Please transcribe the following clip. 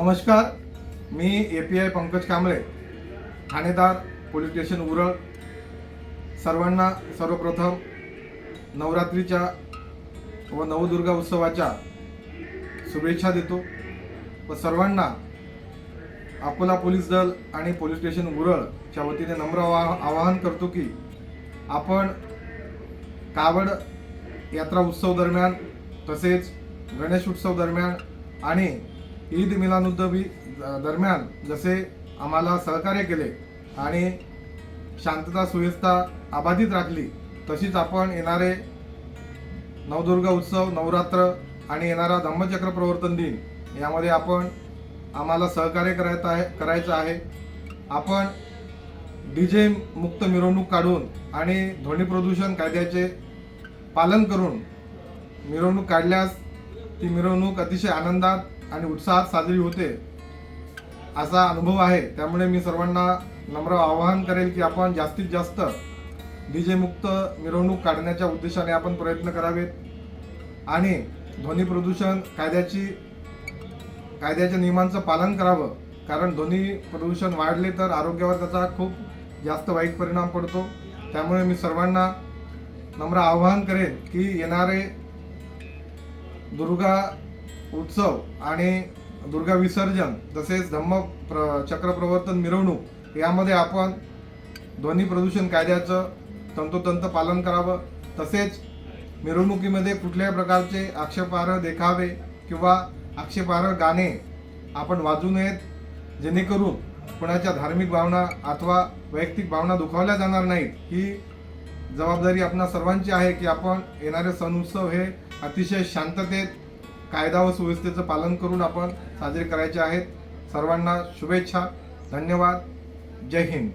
नमस्कार मी A P I Pankaj Kamble Thanedar police station Ural. सर्वांना सर्वप्रथम नवरात्रीच्या व नवदुर्गा उत्सवाच्या शुभेच्छा देतो. व सर्वांना अकोला पोलीस दल आणि पोलीस स्टेशन उरळच्या वतीने नम्र आवा आवाहन करतो की आपण कावड यात्रा उत्सव दरम्यान तसेच गणेश उत्सव दरम्यान आणि ईद मिलानुद्दबी दरम्यान जसे आम्हाला सहकार्य केले आणि शांतता सुव्यवस्था अबाधित राखली तशीच आपण येणारे नवदुर्गा उत्सव नवरात्र आणि येणारा धम्मचक्र प्रवर्तन दिन यामध्ये आपण आम्हाला सहकार्य करायचं आहे करायचं आहे. आपण डी जे मुक्त मिरवणूक काढून आणि ध्वनी प्रदूषण कायद्याचे पालन करून मिरवणूक काढल्यास ती मिरवणूक अतिशय आनंदात आणि उत्साहात साजरी होते असा अनुभव आहे. त्यामुळे मी सर्वांना नम्र आवाहन करेल की आपण जास्तीत जास्त डीजेमुक्त मिरवणूक काढण्याच्या उद्देशाने आपण प्रयत्न करावेत. आणि ध्वनी प्रदूषण कायद्याची कायद्याच्या नियमांचं पालन करावं. कारण ध्वनी प्रदूषण वाढले तर आरोग्यावर त्याचा खूप जास्त वाईट परिणाम पडतो. त्यामुळे मी सर्वांना नम्र आवाहन करेन की येणारे दुर्गा उत्सव आणि दुर्गा विसर्जन तसेच धम्म प्र चक्र प्रवर्तन मिरवणूक यामध्ये आपण ध्वनी प्रदूषण कायद्याचं तंतोतंत पालन करावं. तसेच मिरवणुकीमध्ये कुठल्याही प्रकारचे आक्षेपार्ह देखावे किंवा आक्षेपार्ह गाणे आपण वाजू नयेत जेणेकरून कोणाच्या धार्मिक भावना अथवा वैयक्तिक भावना दुखावल्या जाणार नाहीत. ही जबाबदारी आपणा सर्वांची आहे की आपण येणारे सण उत्सव हे अतिशय शांततेत कायदा व सुव्यवस्थेचं पालन करून आपण साजरे करायचे आहेत. सर्वांना शुभेच्छा. धन्यवाद. जय हिंद.